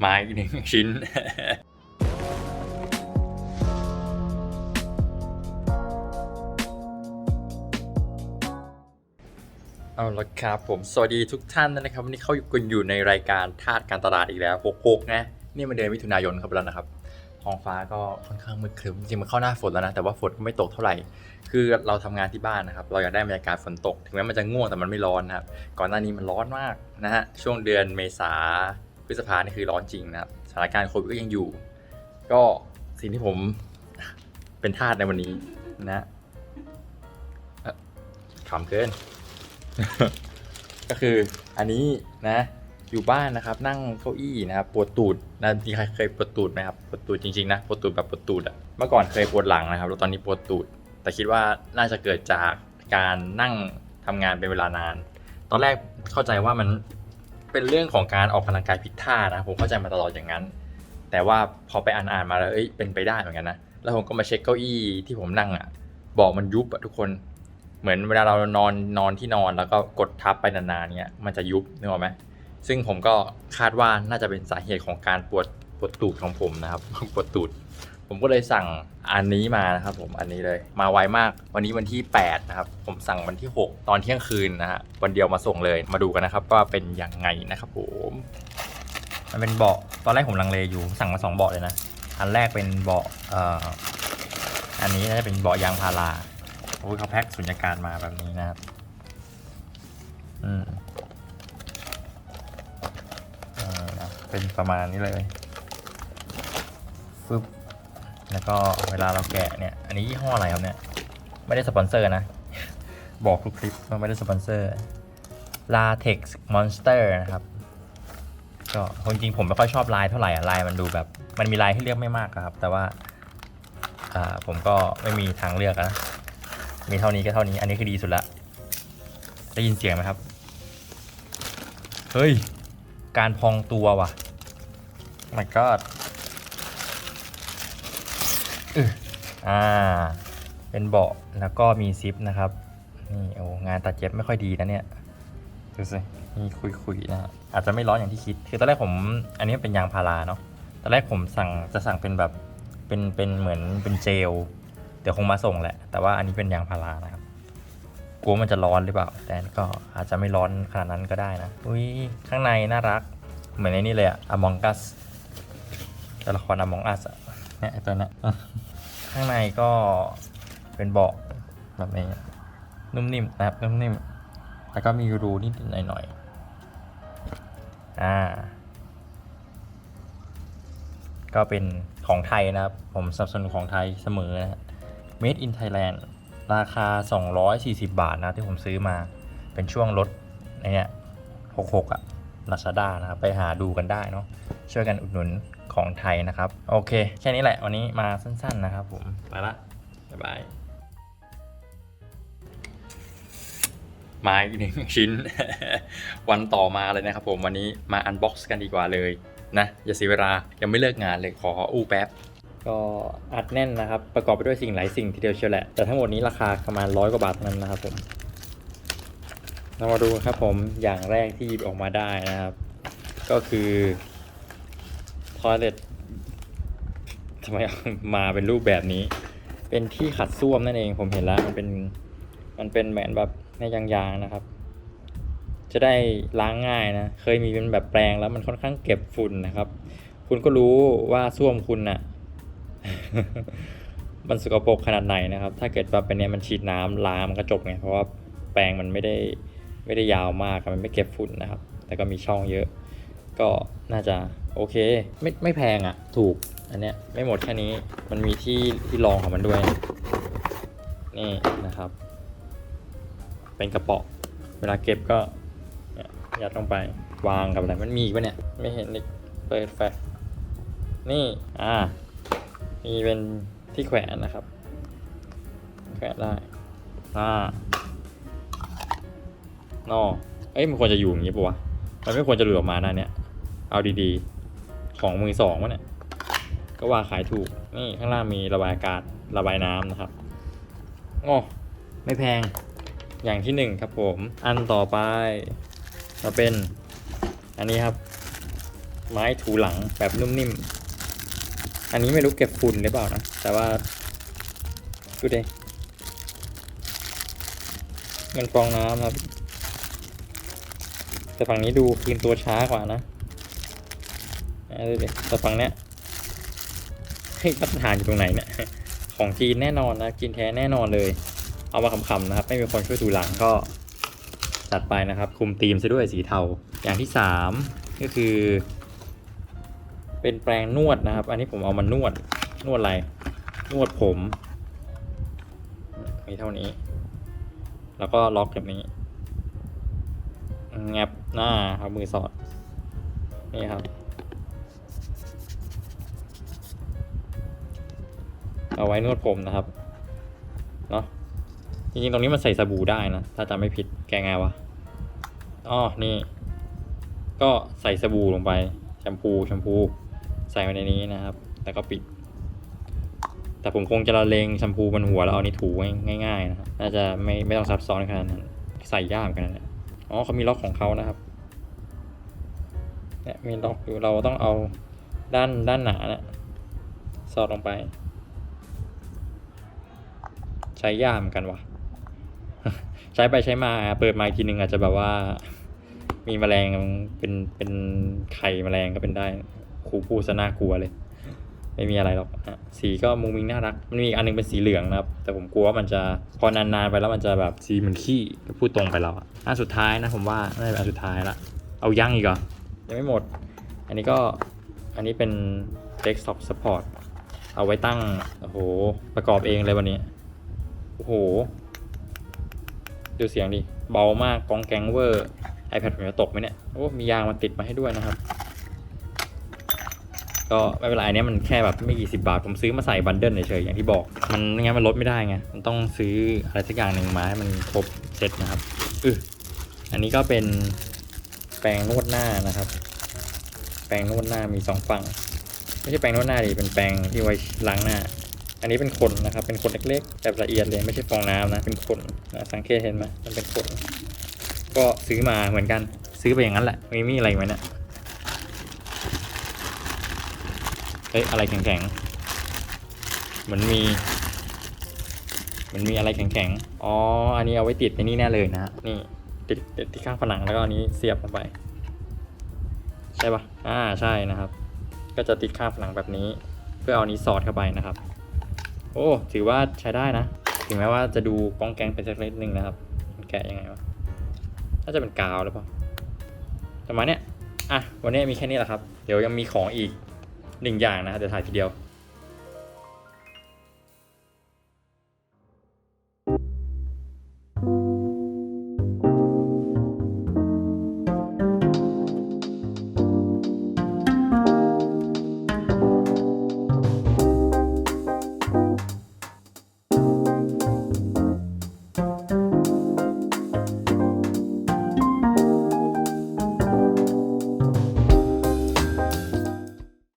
ไม้อีกหนึ่งชิ้นเอาละครับผมสวัสดีทุกท่านนะครับวันนี้เขาอยู่กันอยู่ในรายการธาตุการตลาดอีกแล้วโกกนะนี่มันเดือนมิถุนายนครับแล้วนะครับท้องฟ้าก็ค่อนข้างมืดครึ้มจริงๆมันเข้าหน้าฝนแล้วนะแต่ว่าฝนก็ไม่ตกเท่าไหร่ คือเราทำงานที่บ้านนะครับเราอยากได้บรรยากาศฝนตก ถึงแม้มันจะง่วงแต่มันไม่ร้อนนะครับก่อนหน้านี้มันร้อนมากนะฮะช่วงเดือนเมษา พฤษภานี่คือร้อนจริงนะครับสถานการณ์โควิดก็ยังอยู่ ก็สิ่งที่ผมเป็นทาสในวันนี้นะขำเกิน ก็คืออันนี้นะ อยู่บ้านนะครับ นั่งเก้าอี้นะครับปวดตูดนะมีใครเคยปวดตูดไหมครับปวดตูดจริงๆนะปวดตูดแบบปวดตูดอะเมื่อก่อนเคยปวดหลังนะครับแล้วตอนนี้ปวดตูด แต่คิดว่าน่าจะเกิดจากการนั่งทำงานเป็นเวลานาน ตอนแรกเข้าใจว่ามัน เป็นเรื่องของการออกกำลังกายผิดท่านะผมเข้าใจมาตลอดอย่างนั้น แต่ว่าพอไปอ่านๆมาแล้วเอ้ยเป็นไปได้เหมือนกันนะแล้วผมก็มาเช็คเก้าอี้ที่ผมนั่งอะเบอกมันยุบอะทุกคนเหมือนเวลาเรานอนนอนที่นอนแล้วก็กดทับไปนานๆเนี้ยมันจะยุบนึกออกไหมซึ่งผมก็คาดว่าน่าจะเป็นสาเหตุของการปวดปวดตูดของผมนะครับปวดตูด ผมก็เลยสั่งอันนี้มานะครับผมอันนี้เลยมาไวมากวันนี้วันที่ 8 นะครับ ผมสั่งวันที่ 6 ตอนเที่ยงคืนนะฮะวันเดียวมาส่งเลยมาดูกันนะครับว่าเป็นยังไงนะครับผมมันเป็นเบาะตอนแรกผมลังเลอยู่สั่งมาสองเบาะเลยนะอันแรกเป็นเบาะเอ่ออันนี้น่าจะเป็นเบาะยางพาราโอ้ยเขาแพ็คสุญญากาศมาแบบนี้นะครับอืมอเป็นประมาณนี้เลยฟึบ แล้วก็เวลาเราแกะเนี่ย อันนี้ยี่ห้ออะไรครับเนี่ย ไม่ได้สปอนเซอร์นะ บอกทุกคลิปว่าไม่ได้สปอนเซอร์ Latex Monster นะครับ ก็จริงๆผมไม่ค่อยชอบลายเท่าไหร่อะลายมันดูแบบ มันมีลายให้เลือกไม่มากครับ แต่ว่าผมก็ไม่มีทางเลือกนะ มีเท่านี้ก็เท่านี้ อันนี้คือดีสุดละ ได้ยินเสียงไหมครับ เฮ้ย การพองตัวว่ะ my god อ่า เป็นเบาะแล้วก็มีซิปนะครับ นี่โอ้งานตัดเย็บไม่ค่อยดีนะเนี่ย ดูสิ มีคุยๆนะฮะอาจจะไม่ร้อนอย่างที่คิด คือตอนแรกผม อันนี้เป็นยางพาราเนาะ ตอนแรกผมสั่งจะสั่งเป็นแบบ เป็น เป็นเหมือนเป็นเจล เดี๋ยวคงมาส่งแหละ แต่ว่าอันนี้เป็นยางพารานะครับ กลัวมันจะร้อนหรือเปล่า แต่ก็อาจจะไม่ร้อนขนาดนั้นก็ได้นะ อุ้ย ข้างในน่ารัก เหมือนในนี่เลยอะ Among Us ตัวละคร Among Us อะ เนี่ยไอ้ตัวนี้ข้างในก็เป็นเบาะแบบนี้นุ่มนิ่มนะครับนุ่มนิ่มแล้วก็มีรูนิดหน่อยหน่อยๆอ่า ก็เป็นของไทยนะครับ ผมสนับสนุนของไทยเสมอนะฮะ Made in Thailand ราคา 240 บาทนะที่ผมซื้อมา เป็นช่วงลดเนี้ย66อะ Lazada นะครับ ไปหาดูกันได้เนาะ ช่วยกันอุดหนุน ของไทยนะครับ โอเค แค่นี้แหละวันนี้มาสั้นๆนะครับผมไปละบ๊ายบายมาอีกหนึ่งชิ้น วันต่อมาเลยนะครับผมวันนี้มาอันบ็อกซ์กันดีกว่าเลยนะ อย่าเสียเวลายังไม่เลิกงานเลยขออู้แป๊บ ก็อัดแน่นนะครับ ประกอบไปด้วยสิ่งหลายสิ่งทีเดียวเชียวแหละ แต่ทั้งหมดนี้ราคาประมาณร้อยกว่าบาทเท่านั้นนะครับผมเรามาดูครับผมอย่างแรกที่หยิบออกมาได้นะครับ ก็คือ ทอยเลตทำไมมาเป็นรูปแบบนี้ เป็นที่ขัดส้วมนั่นเองผมเห็นแล้วมันเป็นมันเป็นเหมือนแบบในยางๆนะครับ จะได้ล้างง่ายนะ เคยมีเป็นแบบแปรงแล้วมันค่อนข้างเก็บฝุ่นนะครับ คุณก็รู้ว่าส้วมคุณน่ะ มันสกปรกขนาดไหนนะครับ ถ้าเกิดว่าเป็นเนี้ยมันฉีดน้ำล้างมันก็จบไงเพราะว่าแปรงมันไม่ได้ไม่ได้ยาวมากมันไม่เก็บฝุ่นนะครับ แต่ก็มีช่องเยอะ ก็น่าจะโอเค ไม่ไม่แพงอะ่ะ ถูกอันเนี้ยไม่หมดแค่นี้มันมีที่ที่รองของมันด้วย นี่นะครับ เป็นกระเป๋อเวลาเก็บก็ยัดลงไปวางกับอะไรมันมีปะเนี่ย ไม่เห็นเลยเปิดแฟนี่อ่ามีเป็นที่แขวนนะครับ แขวนได้อ่านอเอ้ยมันควรจะอยู่อย่างนี้ปะวะมันไม่ควรจะหลุดออกมาหนะเนี่ย เอาดีๆ ของมือสองวะเนี่ย ก็วางขายถูก นี่ข้างล่างมีระบายอากาศระบายน้ำนะครับโอ้ไม่แพง อย่างที่หนึ่งครับผม อันต่อไปมาเป็น อันนี้ครับ ไม้ถูหลังแบบนุ่มนิ่ม อันนี้ไม่รู้เก็บฝุ่นหรือเปล่านะ แต่ว่า ดูดิมันฟองน้ำครับ แต่ฝั่งนี้ดูคืนตัวช้ากว่านะ อะดูดิแต่ฝั่งเนี้ยเฮ้ยมาตรฐานอยู่ตรงไหนเนี่ยของจีนแน่นอนนะกินแท้แน่นอนเลย เอามาคำๆนะครับ ไม่มีคนช่วยดูหลังก็จัดไปนะครับ คุมธีมซะด้วยสีเทา อย่างที่สามก็คือ เป็นแปรงนวดนะครับ อันนี้ผมเอามานวดนวดอะไร นวดผม มีเท่านี้ แล้วก็ล็อกแบบนี้งับหน้าเอามือสอด นี่ครับ เอาไว้นวดผมนะครับ เนาะจริงๆ ตรงนี้มันใส่สบู่ได้นะ ถ้าจำไม่ผิด แกไงวะ อ๋อ นี่ ก็ใส่สบู่ลงไป แชมพู แชมพู ใส่ไว้ในนี้นะครับ แล้วก็ปิด แต่ผมคงจะละเลงแชมพูบนหัวแล้วเอานี่ถูง่ายๆนะครับ น่าจะไม่ไม่ต้องซับซ้อนขนาดนั้น ใส่ยากเหมือนกันนะอ๋อเขามีล็อกของเขานะครับเนี่ยมีล็อกอยู่ เราต้องเอาด้านด้านหนาเนี่ยสอดลงไป ใช้ยากเหมือนกันวะใช้ไปใช้มาเปิดมาอีกทีนึงอาจจะแบบว่า มีแมลงเป็นเป็นไข่แมลงก็เป็นได้ครูพูดซะน่ากลัวเลย ไม่มีอะไรหรอกอะสีก็มุงมิงน่ารัก มันมีอีกอันหนึงเป็นสีเหลืองนะครับ แต่ผมกลัวว่ามันจะพอนานๆไปแล้วมันจะแบบสีเหมันขี้ก็พูดตรงไปแล้วอะอันสุดท้ายนะผมว่าน่าจะเป็นอันสุดท้ายละเอายังอีกเหรอยังไม่หมด อันนี้ก็อันนี้เป็น desktop support เอาไว้ตั้ง โอ้โห ประกอบเองเลยวันนี้ โอ้โห ดูเสียงดิ เบามากกองแกงเวอร์ iPad ผมจะตกไหมเนี่ย โอ้ มียางมาติดมาให้ด้วยนะครับ ก็ไม่เป็นไรอันเนี้ยมันแค่แบบไม่กี่สิบบาท ผมซื้อมาใส่บันเดิลเฉยๆอย่างที่บอก มันงั้นมันลดไม่ได้ไง มันต้องซื้ออะไรสักอย่างหนึ่งมาให้มันครบเซตนะครับอืออันนี้ก็เป็นแปรงนวดหน้านะครับ แปรงนวดหน้ามีสองฝั่ง ไม่ใช่แปรงนวดหน้าดิ เป็นแปรงที่ไว้ล้างหน้า อันนี้เป็นขนนะครับ เป็นขนเล็กๆแบบละเอียดเลยไม่ใช่ฟองน้ำนะ เป็นขนนะสังเกตเห็นไหมมันเป็นขนก็ซื้อมาเหมือนกัน ซื้อไปอย่างนั้นแหละไม่มีอะไรไหมเนี่ยเฮ้ยอะไรแข็งๆเหมือนมีเหมือนมีอะไรแข็งๆ อ๋อ อันนี้เอาไว้ติดในนี่แน่เลยนะฮะนี่ติดติดที่ข้างผนังแล้วก็อันนี้เสียบลงไป ใช่ปะอ่า ใช่นะครับ ก็จะติดข้างผนังแบบนี้ เพื่อเอานี้สอดเข้าไปนะครับ โอ้ถือว่าใช้ได้นะ ถึงแม้ว่าจะดูกองแกงไปสักนิดนึงนะครับมันแกะยังไงวะน่าจะเป็นกาวหรือเปล่าประมาณเนี้ยอะวันนี้มีแค่นี้แหละครับ เดี๋ยวยังมีของอีกหนึ่งอย่างนะครับเดี๋ยวถ่ายทีเดียว